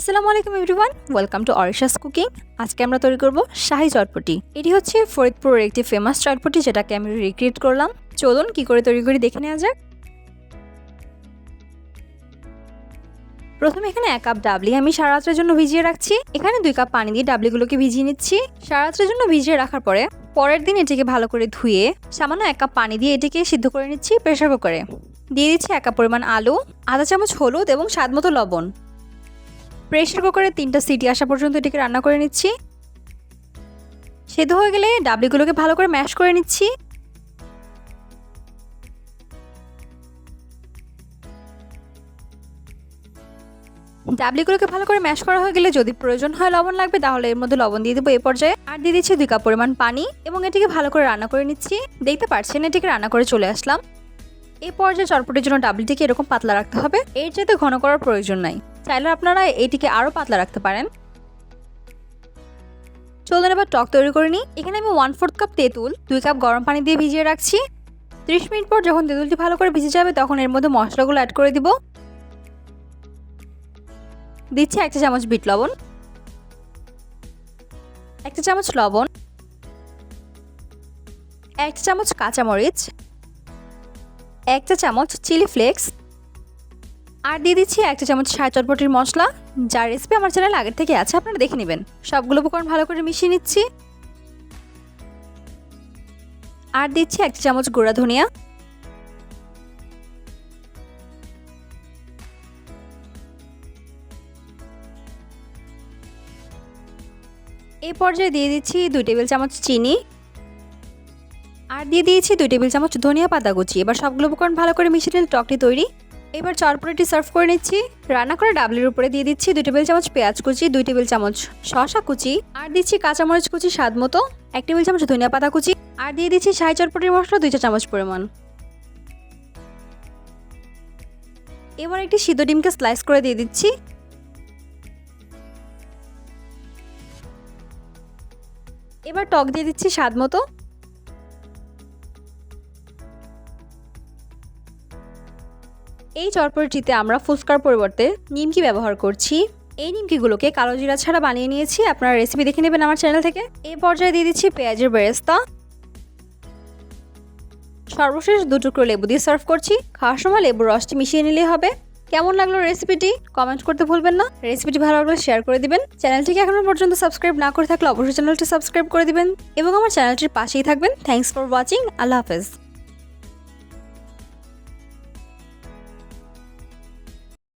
আসসালামু আলাইকুম everyone welcome to Orisha's cooking আজকে আমরা তৈরি করব শাহি চটপটি। এটি হচ্ছে ফরিদপুরের একটি ফেমাস চটপটি যেটাকে আমি রিক্রিয়েট করলাম। চলুন কি করে তৈরি করি দেখে নেওয়া যাক। প্রথমে এখানে এক কাপ ডাবলি আমি সারা জন্য ভিজিয়ে রাখছি। এখানে দুই কাপ পানি দিয়ে ডাবলিগুলোকে ভিজিয়ে নিচ্ছি। সারা রাত্রের জন্য ভিজিয়ে রাখার পরে পরের দিন এটিকে ভালো করে ধুয়ে সামান্য এক কাপ পানি দিয়ে এটিকে সিদ্ধ করে নিচ্ছি প্রেশার কুকারে। দিয়ে দিচ্ছি এক কাপ পরিমাণ আলু, আধা চামচ হলুদ এবং স্বাদ মতো লবণ। প্রেশার কুকারে তিনটা সিটি আসা পর্যন্ত এটিকে রান্না করে নিচ্ছি। সেদ্ধ হয়ে গেলে ডাবলিগুলোকে ভালো করে ম্যাশ করে নিচ্ছি। ডাবলিগুলোকে ভালো করে ম্যাশ করা হয়ে গেলে যদি প্রয়োজন হয় লবণ লাগবে, তাহলে এর মধ্যে লবণ দিয়ে দেবো এই পর্যায়ে। আর দিয়ে দিচ্ছি দুই কাপ পরিমাণ পানি এবং এটিকে ভালো করে রান্না করে নিচ্ছি। দেখতে পাচ্ছেন এটিকে রান্না করে চলে আসলাম। এই পর্যায়ে চটপটির জন্য ডাবলিটিকে এরকম পাতলা রাখতে হবে। এর চাইতে ঘন করার প্রয়োজন নাই। চাইলে আপনারা এটিকে আরও পাতলা রাখতে পারেন। চলুন এবার টক তৈরি করে নিই। এখানে আমি ওয়ান ফোর্থ কাপ তেঁতুল, দুই কাপ গরম পানি দিয়ে ভিজিয়ে রাখছি। ত্রিশ মিনিট পর যখন তেঁতুলটি ভালো করে ভিজে যাবে, তখন এর মধ্যে মশলাগুলো অ্যাড করে দিব। দিচ্ছি একটা চামচ বিট লবণ। একটা চামচ লবণ। একটা চামচ কাঁচামরিচ। একটা চামচ চিলি ফ্লেক্স। আর দিয়ে দিচ্ছি একটা চামচ সায় চটপটির মশলা। যার রেসিপি আমার চ্যানেল আগের থেকে আছে, আপনারা দেখে নেবেন। সবগুলো উপকরণ ভালো করে মিশিয়ে নিচ্ছি। আর দিচ্ছি একটা চামচ গুঁড়া ধনিয়া। এই পর্যায়ে দিয়ে দিচ্ছি দুই টেবিল চামচ চিনি। আর দিয়ে দিয়েছি দুই টেবিল চামচ ধনিয়া পাতা কুচি। এবার সবগুলো উপকরণ ভালো করে মিশিয়ে নিলে টকটি তৈরি। এবার চটপটিটি সার্ভ করে নিচ্ছি। রান্না করে ডাবলির উপরে দিয়ে দিচ্ছি দুই টেবিল চামচ পেঁয়াজ কুচি, দুই টেবিল চামচ শশা কুচি আর দিচ্ছি কাঁচামরিচ কুচি স্বাদ মতো, এক টেবিল চামচ ধনিয়া পাতা কুচি আর দিয়ে দিচ্ছি শাহি চটপটির মশলা দুই চা চামচ পরিমাণ। এবার একটি সিদ্ধ ডিমকে স্লাইস করে দিয়ে দিচ্ছি। এবার টক দিয়ে দিচ্ছি স্বাদ মতো। এই চটপটিতে আমরা ফুচকার পরিবর্তে নিমকি ব্যবহার করছি। এই নিমকিগুলোকে কালো জিরা ছাড়া বানিয়ে নিয়েছি। আপনারা রেসিপি দেখে নেবেন আমার চ্যানেল থেকে। এই পর্যায়ে দিয়ে দিচ্ছি পেঁয়াজের বেরেস্তা। সর্বশেষ দু টুকরো লেবু দিয়ে সার্ভ করছি। খাওয়ার সময় লেবুর রসটি মিশিয়ে নিলেই হবে। কেমন লাগল রেসিপিটি কমেন্ট করতে ভুলবেন না। রেসিপিটি ভালো লাগলে শেয়ার করে দিবেন। চ্যানেলটিকে এখনও পর্যন্ত সাবস্ক্রাইব না করে থাকলে অবশ্যই চ্যানেলটি সাবস্ক্রাইব করে দিবেন। এবং আমার চ্যানেলটির পাশেই থাকবেন। থ্যাংকস ফর ওয়াচিং আল্লাহ হাফেজ।